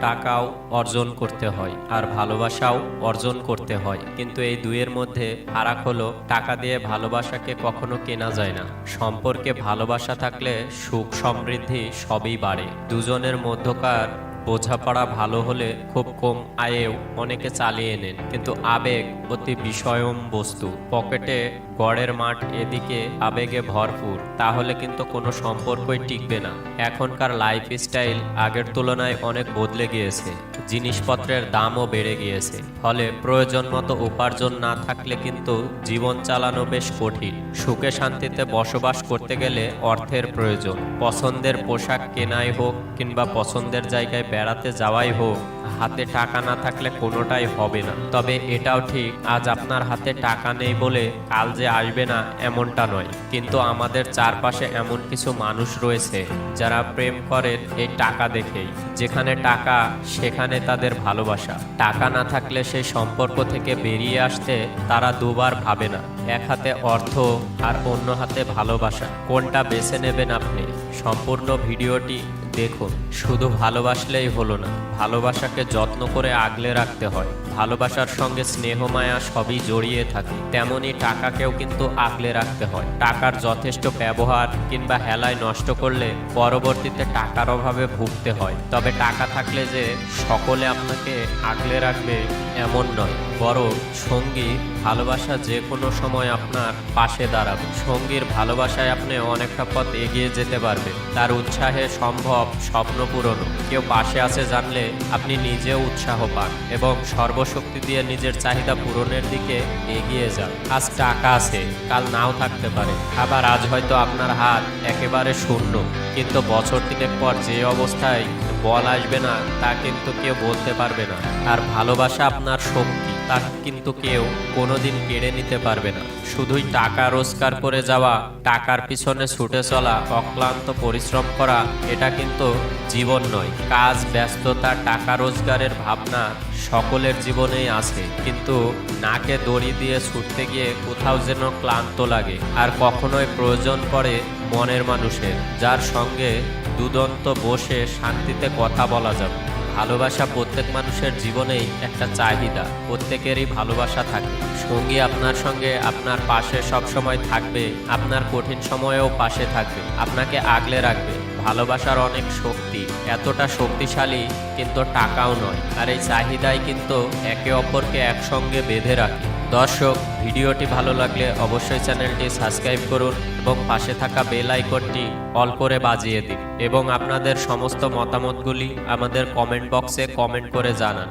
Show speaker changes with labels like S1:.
S1: টাকাও অর্জন করতে হয় আর ভালোবাসাও অর্জন করতে হয়। কিন্তু এই দুইয়ের মধ্যে ফারাক হলো টাকা দিয়ে ভালোবাসাকে কখনো কেনা যায় না। সম্পর্কে ভালোবাসা থাকলে সুখ সমৃদ্ধি সবই বাড়ে। দুজনের মধ্যকার বোঝাপড়া ভালো হলে খুব কম আয়েও অনেকে চালিয়ে নেন। কিন্তু আবেগ অতি বিষয়ম বস্তু। পকেটে গড়ের মাঠ এদিকে আবেগে ভরপুর, তাহলে কিন্তু কোনো সম্পর্কই টিকবে না। এখনকার লাইফস্টাইল আগের তুলনায় অনেক বদলে গিয়েছে। জিনিসপত্রের দামও বেড়ে গিয়েছে। ফলে প্রয়োজন মতো উপার্জন না থাকলে কিন্তু জীবন চালানো বেশ কঠিন। সুখে শান্তিতে বসবাস করতে গেলে অর্থের প্রয়োজন। পছন্দের পোশাক কেনাই হোক কিংবা পছন্দের জায়গায় বেড়াতে যাওয়াই হোক, হাতে টাকা না থাকলে কোনোটাই হবে না। তবে এটাও ঠিক, আজ আপনার হাতে টাকা নেই বলে কাল যে আসবে না, এমনটা নয়। কিন্তু আমাদের চারপাশে এমন কিছু মানুষ রয়েছে, যারা প্রেম করেন এই টাকা দেখেই। যেখানে টাকা, সেখানে তাদের ভালোবাসা। টাকা না থাকলে সেই সম্পর্ক থেকে বেরিয়ে আসতে তারা দুবার ভাবে না। এক হাতে অর্থ আর অন্য হাতে ভালোবাসা। কোনটা বেছে নেবেন আপনি? সম্পূর্ণ ভিডিওটি দেখুন, শুধু ভালোবাসলেই হলো না, ভালোবাসাকে যত্ন করে আগলে রাখতে হয়। ভালোবাসার সঙ্গে স্নেহ মায়া সবই জড়িয়ে থাকে, তেমনি টাকাকেও কিন্তু আগলে রাখতে হয়। টাকার যথেষ্ট ব্যবহার কিংবা হেলায় নষ্ট করলে পরবর্তীতে টাকার অভাবে ভুগতে হয়। তবে টাকা থাকলে যে সকলে আপনাকে আগলে রাখবে এমন নয়, বরং সঙ্গী ভালোবাসা যে কোনো সময় আপনার পাশে দাঁড়াবে। সঙ্গীর ভালোবাসায় আপনি অনেকটা পথ এগিয়ে যেতে পারবে তার উৎসাহে সম্ভব স্বপ্ন পূরণ। কেউ পাশে আছে জানলে আপনি নিজেও উৎসাহ পান এবং সর্বশক্তি দিয়ে নিজের চাহিদা পূরণের দিকে এগিয়ে যান। আজ টাকা আছে, কাল নাও থাকতে পারে। আবার আজ হয়তো আপনার হাত একেবারে শূন্য। কিন্তু বছর তিনেক পর যে অবস্থায় বল আসবে না, তা কিন্তু কেউ বলতে পারবে না। আর ভালোবাসা আপনার শক্তি। তা কিন্তু কেউ কোনোদিন কেড়ে নিতে পারবে না। শুধুই টাকা রোজগার করে যাওয়া, টাকার পিছনে ছুটে চলা, অক্লান্ত পরিশ্রম করা, এটা কিন্তু জীবন নয়। কাজ, ব্যস্ততা, টাকা রোজগারের ভাবনা সকলের জীবনেই আছে। কিন্তু নাকে দড়ি দিয়ে ছুটতে গিয়ে কোথাও যেন ক্লান্ত লাগে, আর কখনোই প্রয়োজন পড়ে মনের মানুষের, যার সঙ্গে দুদন্ত বসে শান্তিতে কথা বলা যাবে ভালোবাসা প্রত্যেক মানুষের জীবনেই একটা চাহিদা। প্রত্যেকেরই ভালোবাসা থাকে। সঙ্গী আপনার সঙ্গে আপনার পাশে সবসময় থাকবে, আপনার কঠিন সময়েও পাশে থাকবে, আপনাকে আগলে রাখবে। ভালোবাসার অনেক শক্তি, এতটা শক্তিশালী কিন্তু টাকাও নয়। আর এই চাহিদাই কিন্তু একে অপরকে একসঙ্গে বেঁধে রাখে। দর্শক, ভিডিওটি ভালো লাগলে অবশ্যই চ্যানেলটি সাবস্ক্রাইব করুন এবং পাশে থাকা বেল আইকনটি অল করে বাজিয়ে দিন। এবং আপনাদের সমস্ত মতামতগুলি আমাদের কমেন্ট বক্সে কমেন্ট করে জানান।